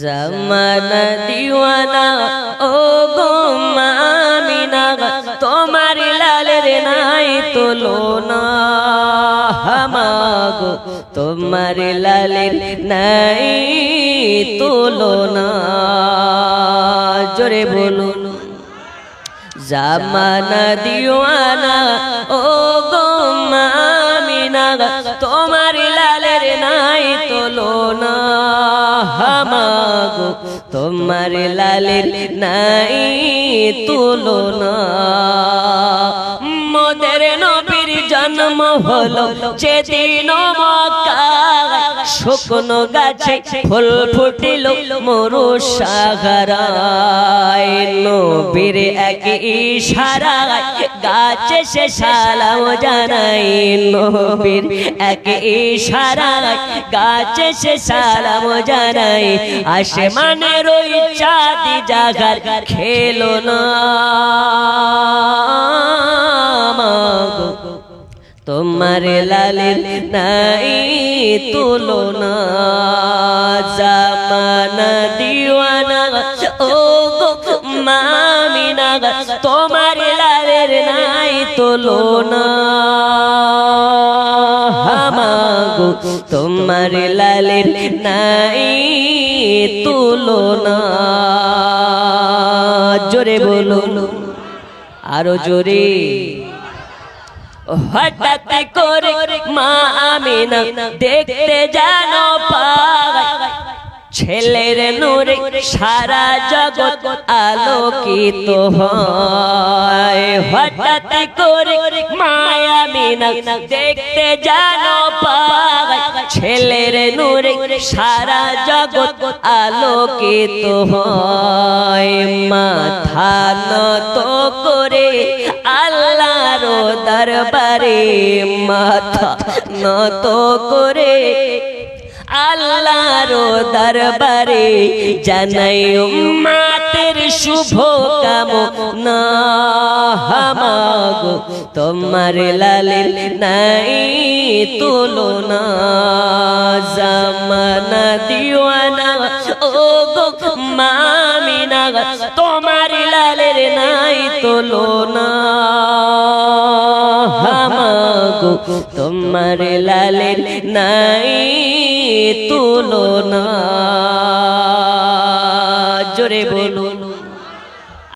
জমানা দিওয়ানা ও গো মামিনা, তোমার লালের নাই তুলনা। হামাগো, তোমার লালের নাই তুলনা। জোরে বলুন। জামানা দিওয়ানা ও গো মামিনা, তোমার লালের তোমার লালের নাই তুলনা। মোদের নবীর জন্ম হলো যেদিন শুকনো গাছে ফুল ফুটিল মরু সাগরায় নবীর এক ইশারায় সে সালাম জানাই নবীর এক ইশারায় গাছে সে সালাম জানাই। আসমানের ওই চাঁদি জাগার খেলো না। তোমার লালের নাই তুলনা। জামানা দিওয়ানা ও গো মামিনা, তোমার লালের নাই তুলনা হামাগো, তোমার লালের নাই তুলনা জোরে বলো আরও জোরে। হঠাৎ করে মা আমিনা দেখতে জানো ছেলের নূরে সারা জগৎ আলোকিত হয়। হঠাৎ করে মায়া মিনা দেখতে জানো পায় ছেলের নূরে সারা জগৎ আলোকিত হয়। মাথা নত করে আল্লাহর দরবারে মাথা নত করে আল্লাহর দরবারে জানাই উম্মাতের শুভ কাম না হামাগো। তোমার লালের নাই তুলনা। জামানা দিওয়ানা ও গো মামিনা, তোমার লালের নাই তুলনা হামাগো। তোমার লালের নাই তুলনা। জোরে বলুন।